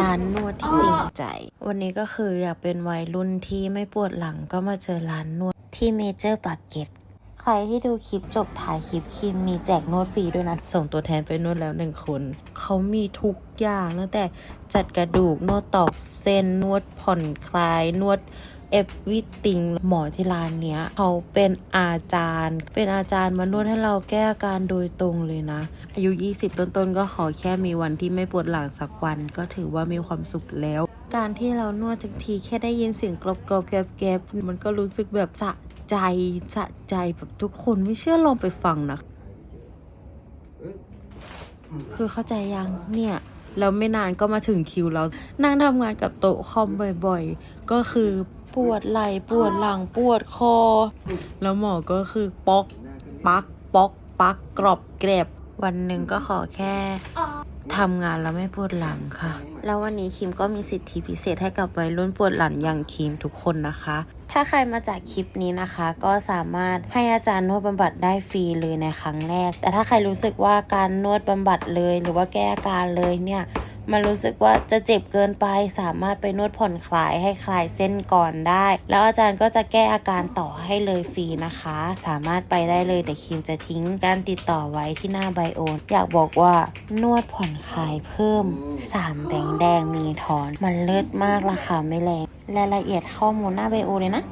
ร้านนวดที่จริงใจ วันนี้ก็คืออยากเป็นวัยรุ่นที่ไม่ปวดหลังก็มาเจอร้านนวดที่เมเจอร์ปากเกร็ดใครที่ดูคลิปจบถ่ายคลิปคิมมีแจกนวดฟรีด้วยนะ ส่งตัวแทนไปนวดแล้วหนึ่งคน เขามีทุกอย่างตั้งแต่จัดกระดูกนวดตอกเส้นนวดผ่อนคลายนวด เอฟวิติงหมอที่ร้านเนี้ยเขาเป็นอาจารย์ เป็นอาจารย์มานวดให้เราแก้อาการโดยตรงเลยนะ อายุ 20 ต้นๆ ก็ขอแค่มีวันที่ไม่ปวดหลังสักวันก็ถือว่ามีความสุขแล้ว การที่เรานวดจักทีแค่ได้ยินเสียงกรอบๆแกรบแกรบๆมันก็รู้สึกแบบสะใจสะใจแบบทุกคนไม่เชื่อลองไปฟังนะคือเข้าใจยังเนี่ย แล้วไม่นานก็มาถึงคิวเรา นั่งทำงานกับโต๊ะคอมบ่อยๆ ก็คือปวดไหล่ปวดหลังปวดคอ แล้วหมอก็คือป๊อก ปัก ป๊อก ปักกรอบแกรบ วันหนึ่งก็ขอแค่ ทำงานแล้วไม่ปวดหลังค่ะ แล้ววันนี้คิมก็มีสิทธิพิเศษให้กับวัยรุ่นปวดหลังอย่างคิมทุกคนนะคะ ถ้าใครมาจากคลิปนี้นะคะ ก็สามารถให้อาจารย์นวดบำบัดได้ฟรีเลยในครั้งแรก แต่ถ้าใครรู้สึกว่าการนวดบำบัดเลย หรือว่าแก้อาการเลยเนี่ย มันรู้สึกว่าจะเจ็บเกินไปสามารถไปนวดผ่อนคลายให้คลายเส้นก่อนได้ แล้วอาจารย์ก็จะแก้อาการต่อให้เลยฟรีนะคะ สามารถไปได้เลยแต่คิมจะทิ้งการติดต่อไว้ที่หน้าไบโออยากบอกว่านวดผ่อนคลายเพิ่ม3แดงแดงมีถอน มันเลิศมากราคาไม่แรงรายละเอียดข้อมูลหน้าไบโอเลยนะ